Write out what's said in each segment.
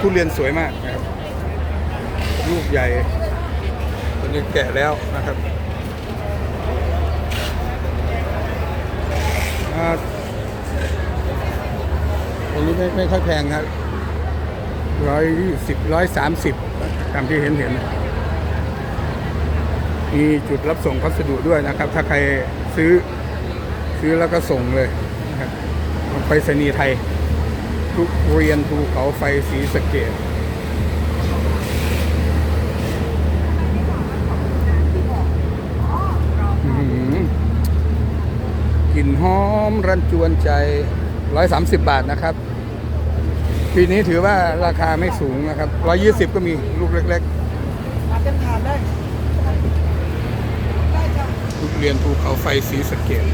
ทุเรียนสวยมากนะครับลูกใหญ่ตัวนี้แกะแล้วนะครับอันนี้ไม่ไม่ค่อยแพงครับร้อยยี่สิบร้อยสามสิบตามที่เห็นเห็นมีจุดรับส่งพัสดุด้วยนะครับ ถ้าใครซื้อซื้อแล้วก็ส่งเลยนะครับไปรษณีไทย ทุเรียนภูเขาไฟสีสะเกดกลิ่นหอมรันจวนใจ 130 บาทนะครับ ปีนี้ถือว่าราคาไม่สูงนะครับ 120 ก็มีลูกเล็กมาเต็มถาดได้ๆทุเรียนภูเขาไฟสีสะเกด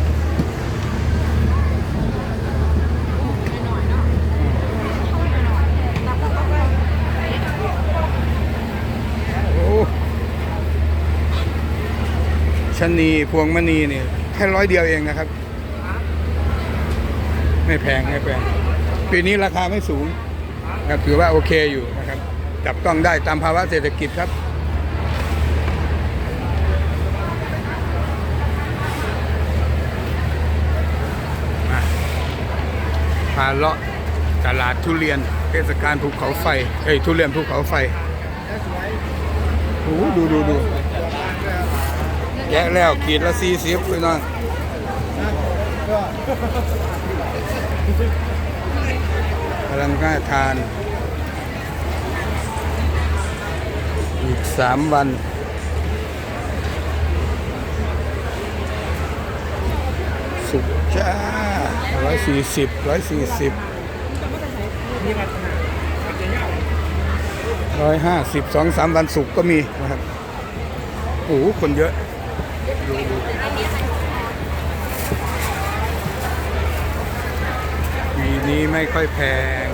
โอ้ ชนีพวงมณีเนี่ยแค่ร้อยเดียวเองนะครับ ไม่แพงไม่แพงปีนี้ราคาไม่สูงนะครับถือว่าโอเคอยู่นะครับ จับต้องได้ตามภาวะเศรษฐกิจครับพาเลาะตลาดทุเรียนเทศกาลภูเขาไฟเอ้ยทุเรียนภูเขาไฟโอ้ดูดูดู แยะแล้วขีดละสี่สิบไปน้องกำลังน่าทาน อีกสามวันสุกจ้าร้อยสี่สิบร้อยสี่สิบร้อยห้าสิบสองสามวันสุกก็มีนะครับโอ้โหคนเยอะ ปีนี้ไม่ค่อยแพง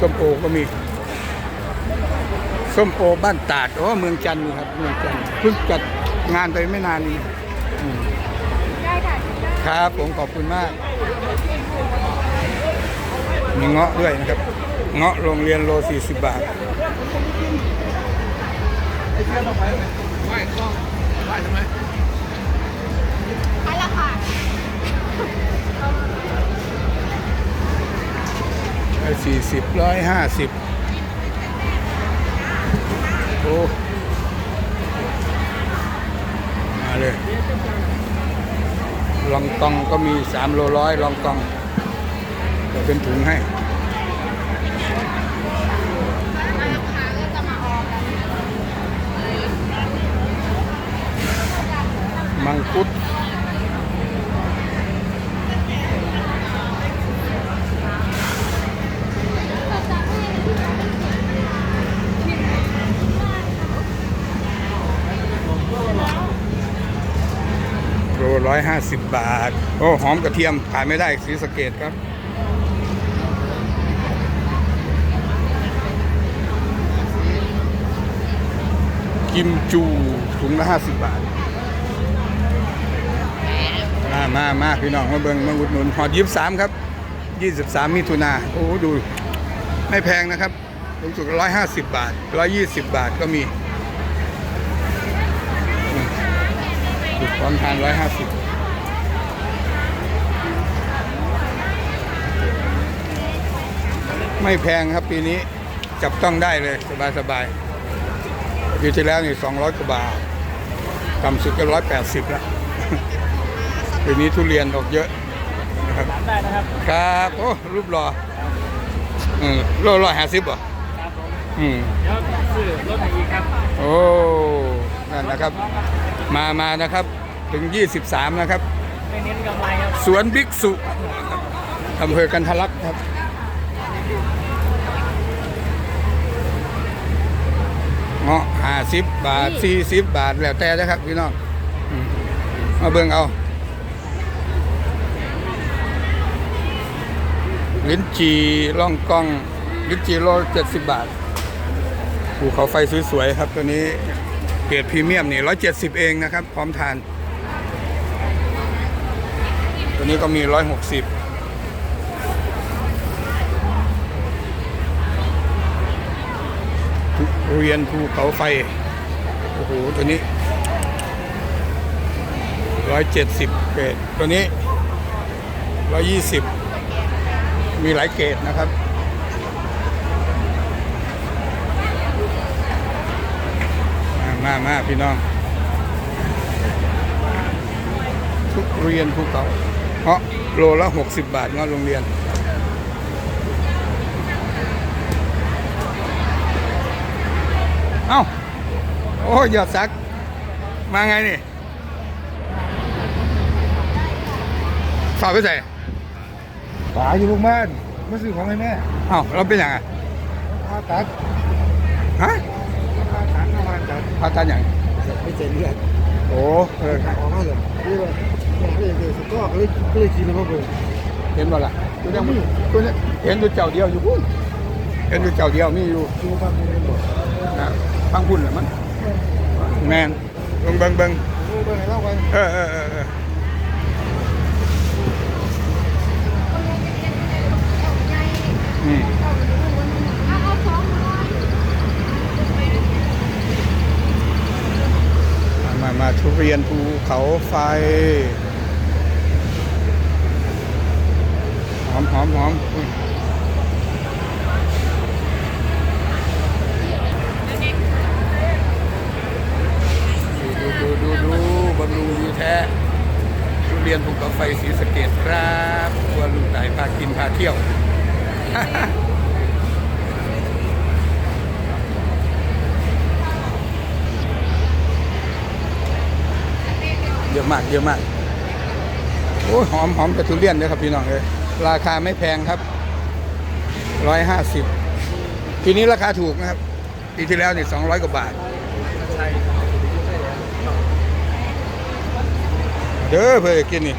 ส้มโอก็มีส้มโอบ้านตาดโอ้เมืองจันทร์นี่ครับเมืองจันทร์เพิ่งจัดงานไปไม่นานนี้อืมได้ค่ะครับผมขอบคุณมาก มีเงาะด้วยนะครับ เงาะโรงเรียนโล 40 บาทไปละค่ะร้อยสี่สิบร้อยห้าสิบโอ้มาเลยลองตองก็มีสามโลร้อยลองตองเดี๋ยวเป็นถุงให้ มังคุดโลร้อยห้าสิบบาท โอ้ หอมกระเทียมขายไม่ได้สีสะเกตครับกิมจูถุงละห้าสิบบาท มามามาพี่น้องมาเบิ่งมาอุดหนุนหอดยี่สามครับยี่สิบสามมิถุนาโอ้ดูไม่แพงนะครับสูงสุดร้อยห้าสิบบาทร้อยยี่สิบบาทก็มีอืมดูพร้อมทานร้อยห้าสิบไม่แพงครับปีนี้จับต้องได้เลยสบายสบายปีที่แล้วนี่สองร้อยกว่าบาทต่ำสุดก็ร้อยแปดสิบแล้ว ปีนี้ทุเรียนออกเยอะนะครับได้นะครับครับโอ้รูปหล่ออืมโลร้อยห้าสิบบ่ครับผมอืมเดี๋ยวซื้อรถไหนอีกครับโอ้นั่นนะครับ มามานะครับถึง 23 นะครับไม่เน้นกำไรครับสวนบิ๊กสุอำเภอกันทะลักครับเงาะห้าสิบบาทสี่สิบบาทแล้วแต่นะครับพี่น้องอืมมาเบิ่งเอา ลิ้นจีล่องกล้อง ลิ้นจีโลเจ็ดสิบบาทภูเขาไฟสวยๆครับ ตัวนี้เกรดพรีเมียมนี่ร้อยเจ็ดสิบเองนะครับ พร้อมทาน ตัวนี้ก็มีร้อยหกสิบเรียนภูเขาไฟ โอ้โห ตัวนี้ร้อยเจ็ดสิบเกรดตัวนี้ร้อยยี่สิบ มีหลายเกรดนะครับมามามาพี่น้อง ทุกเรียนภูเขาเพราะโลละ 60 บาทเงาโรงเรียนเอ้า โอ้ยยอดซัก มาไงนี่ฝากไปใส่ ป๋าอยู่โรงพยาบาลมาซื้อของให้แม่เอ้าเราเป็นยังไงผ่าตัดฮะผ่าตัดผ่าตัดพาการอย่างไม่เจ็บเลือดโอ้เออออกมาเลยนี่ว่าแม่ก็เลยเลยสุดก็เลยก็เลยกินแล้วก็เบิ่งเห็นบ่ล่ะตัวนี้ตัวนี้เห็นอยู่เจ้าเดียวอยู่พุ่นเห็นอยู่เจ้าเดียวมีอยู่ดูบ้านมันบอกนะฟังพุ่นเหรอมันแมนเบิ่งเบิ่งเบิ่งดูบ้านไหนเล่ากันเออเออเออเอออืมมามามาทุเรียนภูเขาไฟหอมหอมหอมดูดูดูดูบำรุงดีแท้ทุเรียนภูเขาไฟสีสะเกดครับตัวลูกไหนพากินพาเที่ยว เยอะมากเยอะมากโอ้ยหอมหอมกระทุเรียนเลยครับพี่น้องเลยราคาไม่แพงครับร้อยห้าสิบปีนี้ราคาถูกนะครับ ปีที่แล้วนี่สองร้อยกว่าบาทเด้อเพื่อกินนี่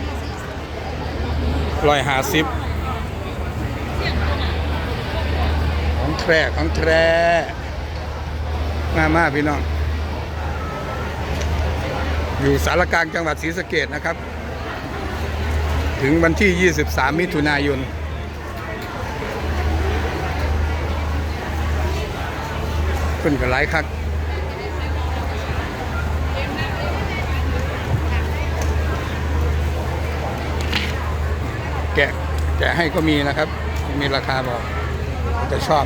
ร้อยห้าสิบของแทรของแทรมามาพี่น้อง อยู่สารกลางจังหวัดศรีสะเกดนะครับ ถึงวันที่ 23 มิถุนายนขึ้นกันหลายคักแกะแกะให้ก็มีนะครับ มีราคาบอกจะชอบ